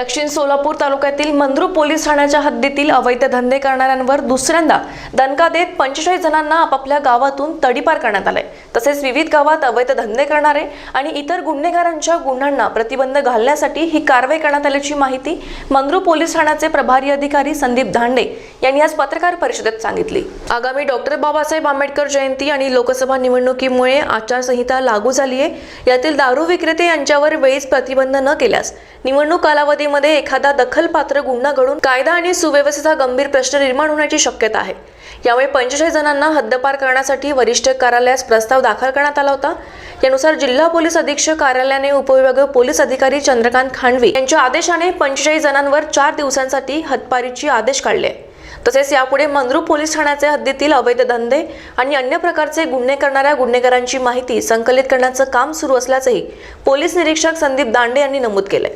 दक्षिण सोलापूर तालुक्यातील मंद्रू पोलीस ठाण्याच्या हद्दीतील अवैध धंदे करणाऱ्यांवर दुसऱ्यांदा दणका देत पंचेचाळीस जणांना आपापल्या गावातून तडीपार करण्यात आलाय. तसेच विविध गावात अवैध धंदे करणारे आणि इतर गुन्हेगारांच्या गुन्ह्यांना प्रतिबंध घालण्यासाठी ही कारवाई करण्यात आल्याची माहिती मंद्रू पोलीस ठाण्याचे प्रभारी अधिकारी संदीप धांडे यांनी आज पत्रकार परिषदेत सांगितली. आगामी डॉक्टर बाबासाहेब आंबेडकर जयंती आणि लोकसभा निवडणुकीमुळे आचारसंहिता लागू झाली आहे यातील दारू विक्रेते यांच्यावर वेळीच प्रतिबंध न केल्यास निवडणूक कालावधी कालावधीमध्ये एखादा दखलपात्र गुन्हा घडून कायदा आणि सुव्यवस्थेचा गंभीर प्रश्न निर्माण होण्याची शक्यता आहे. यामुळे पंचेचाळीस जणांना हद्दपार करण्यासाठी वरिष्ठ कार्यालयास प्रस्ताव दाखल करण्यात आला होता. यानुसार जिल्हा पोलीस अधीक्षक कार्यालयाने उपविभागीय पोलीस अधिकारी चंद्रकांत खांडवी यांच्या आदेशाने पंचेचाळीस जणांवर चार दिवसांसाठी हद्दपारीची आदेश काढले. आहे. तसेच यापुढे मंद्रुप पोलीस ठाण्याचे हद्दीतील अवैध धंदे आणि अन्य प्रकारचे गुन्हे करणाऱ्या गुन्हेगारांची माहिती संकलित करण्याचं काम सुरू असल्याचंही पोलीस निरीक्षक संदीप दांडे यांनी नमूद केलंय.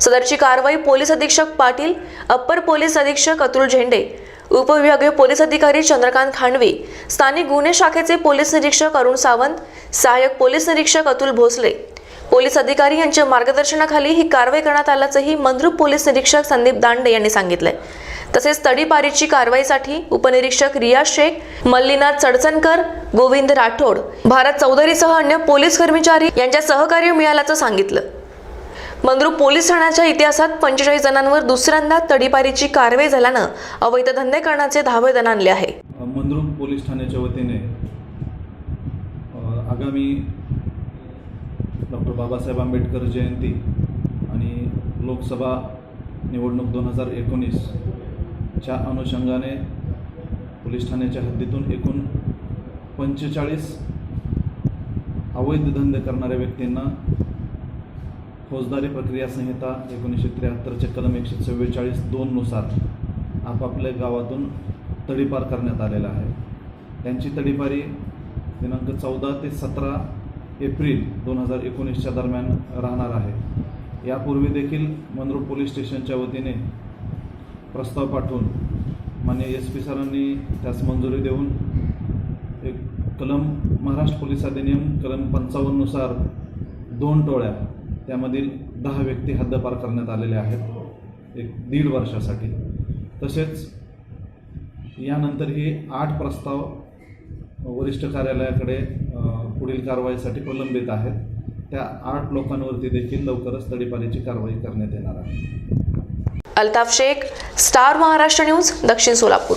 सदरची कारवाई पोलीस अधीक्षक पाटील अप्पर पोलीस अधीक्षक अतुल झेंडे उपविभागीय पोलीस अधिकारी चंद्रकांत खांडवी स्थानिक गुन्हे शाखेचे पोलीस निरीक्षक अरुण सावंत सहाय्यक पोलीस निरीक्षक अतुल भोसले. पोलीस अधिकारी यांच्या मार्गदर्शनाखाली ही कारवाई करण्यात आल्याचंही मंद्रुप पोलीस निरीक्षक संदीप दांडे यांनी सांगितलंय. तसेच तडीपारीची कारवाईसाठी उपनिरीक्षक रिया शेख मल्लीनाथ चडचणकर गोविंद राठोड भारत चौधरीसह अन्य पोलीस कर्मचारी यांच्या सहकार्य मिळाल्याचं सांगितलं. मंद्रुप पोलीस ठाण्याच्या इतिहासात पंचेचाळीस जणांवर दुसऱ्यांदा तडीपारीची कारवाई झाल्यानं अवैध धंदे करण्याचे धावे आणले आहे. मंद्रुप पोलीस ठाण्याच्या वतीने आगामी डॉक्टर बाबासाहेब आंबेडकर जयंती आणि लोकसभा निवडणूक दोन हजार एकोणीसच्या अनुषंगाने पोलीस ठाण्याच्या हद्दीतून एकूण पंचेचाळीस अवैध धंदे करणाऱ्या व्यक्तींना फौजदारी प्रक्रिया संहिता एकोणीसशे त्र्याहत्तरचे कलम एकशे चव्वेचाळीस दोननुसार आपापल्या गावातून तडीपार करण्यात आलेला आहे. त्यांची तडीपारी दिनांक चौदा ते सतरा एप्रिल दोन हजार एकोणीसच्या दरम्यान राहणार आहे. यापूर्वी देखील मनरूड पोलीस स्टेशनच्या वतीने प्रस्ताव पाठवून माननीय एस पी सरांनी त्यास मंजुरी देऊन एक कलम महाराष्ट्र पोलीस अधिनियम कलम पंचावन्ननुसार दोन टोळ्या त्यामधील दहा व्यक्ती हद्दपार करण्यात आलेल्या आहेत. एक दीड वर्षासाठी. तसेच यानंतरही आठ प्रस्ताव वरिष्ठ कार्यालयाकडे पुढील कारवाईसाठी प्रलंबित आहेत. त्या आठ लोकांवरती देखील लवकरच तडीपारीची कारवाई करण्यात येणार आहे. अल्ताफ शेख स्टार महाराष्ट्र न्यूज दक्षिण सोलापूर.